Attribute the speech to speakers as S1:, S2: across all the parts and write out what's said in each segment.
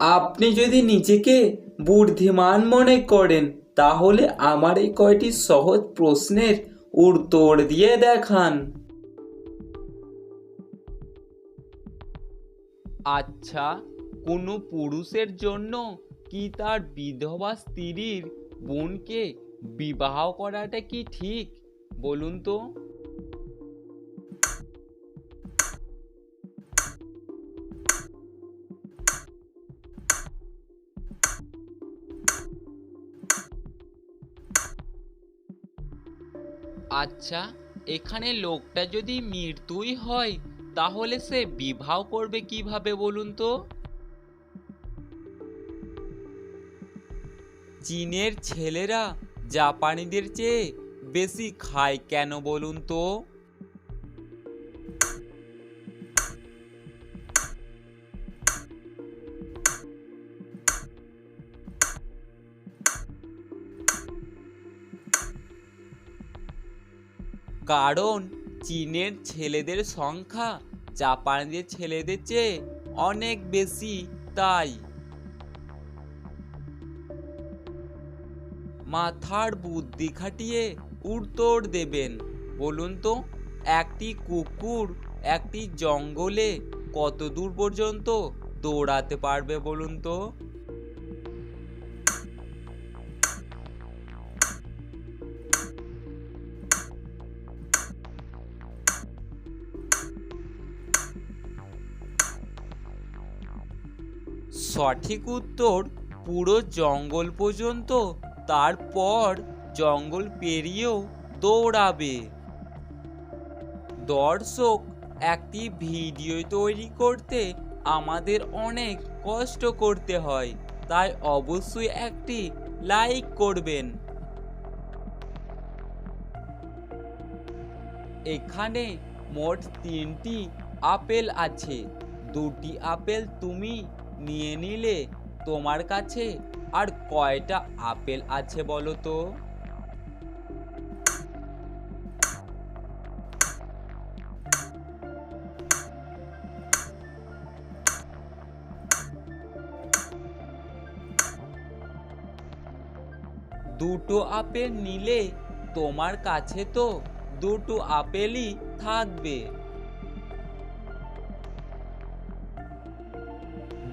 S1: আপনি যদি নিজেকে বুদ্ধিমান মনে করেন, তাহলে আমার এই কয়টি সহজ প্রশ্নের উত্তর দিয়ে দেখান। আচ্ছা কোনো পুরুষের জন্য কি তার বিধবা স্ত্রীর বোনকে বিবাহ করাটা কি ঠিক? বলুন তো। আচ্ছা এখানে লোকটা যদি মৃত্যুই হয়, তাহলে সে বিবাহ করবে কীভাবে বলুন তো? চীনের ছেলেরা জাপানিদের চেয়ে বেশি খায় কেন বলুন তো? কারণ চীনের ছেলেদের সংখ্যা জাপানিদের ছেলেদের চেয়ে অনেক বেশি, তাই। মাথার বুদ্ধি খাটিয়ে উত্তর দেবেন। বলুন তো, একটি কুকুর একটি জঙ্গলে কত দূর পর্যন্ত দৌড়াতে পারবে বলুন তো? সঠিক উত্তর পুরো জঙ্গল পর্যন্ত, তারপর জঙ্গল পেরিয়েও দৌড়াবে। দর্শক, একটি ভিডিও তৈরি করতে আমাদের অনেক কষ্ট করতে হয়, তাই অবশ্যই একটি লাইক করবেন। এখানে মোট তিনটি আপেল আছে। দুটি আপেল তুমি নিয়ে নিলে তোমার কাছে আর কয়টা আপেল আছে বলো তো? দুটো আপেল নিলে তোমার কাছে তো দুটো আপেলই থাকবে।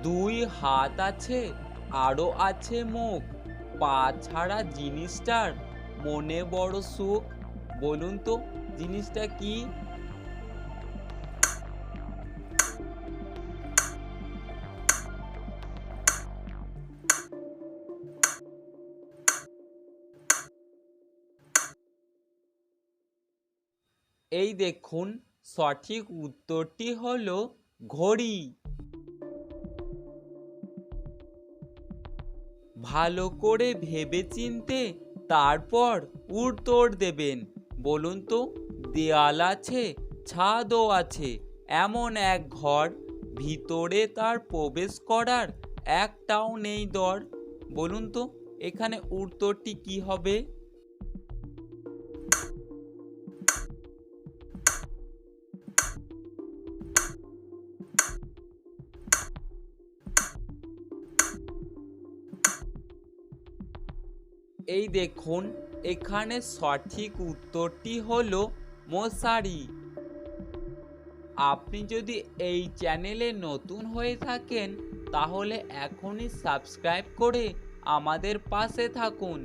S1: দুই হাত আছে আরও আছে মুখ। পা ছাড়া জিনিসটার মনে বড় সুখ। বলুন তো, জিনিসটা কি? এই দেখুন, সঠিক উত্তরটি হলো ঘড়ি। ভালো করে ভেবে চিনতে তারপর উত্তর দেবেন। বলুন তো, দেয়াল আছে, ছাদও আছে, এমন এক ঘর, ভিতরে তার প্রবেশ করার একটাও নেই দর। বলুন তো, এখানে উত্তরটি কি হবে? এই দেখুন, এখানে সঠিক উত্তরটি হলো মশারি। আপনি যদি এই চ্যানেলে নতুন হয়ে থাকেন, তাহলে এখনই সাবস্ক্রাইব করে আমাদের পাশে থাকুন।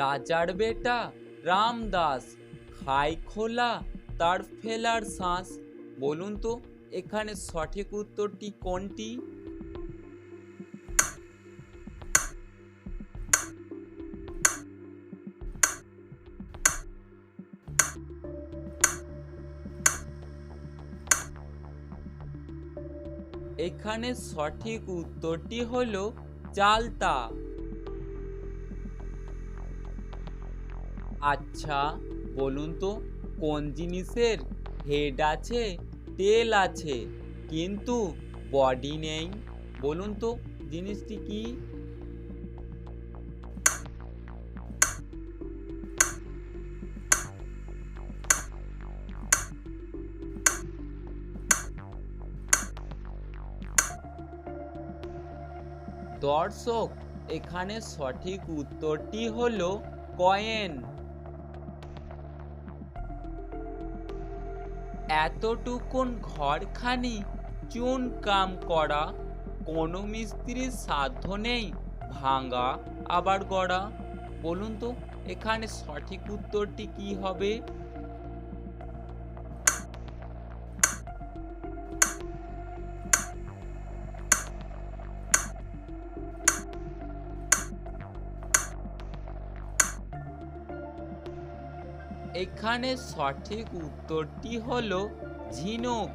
S1: রাজার বেটা রামদাস, খাই খোলা তার ফেলার শ্বাস বলুন তো, এখানে সঠিক উত্তরটি কোনটি? এখানে সঠিক উত্তরটি হল চালতা আচ্ছা বলুন তো, কোন জিনিসের হেড আছে তেল আছে? কিন্তু বডি নেই। বলুন তো, জিনিসটি কি? দর্শক, এখানে সঠিক উত্তরটি হলো কয়েন। এতটুকুন ঘরখানি, চুন কাম করা, কোনো মিস্ত্রির সাধ্য নেই, ভাঙা আবার গড়া। বলুন তো, এখানে সঠিক উত্তরটি কি হবে? এখানে সঠিক উত্তরটি হলো ঝিনুক।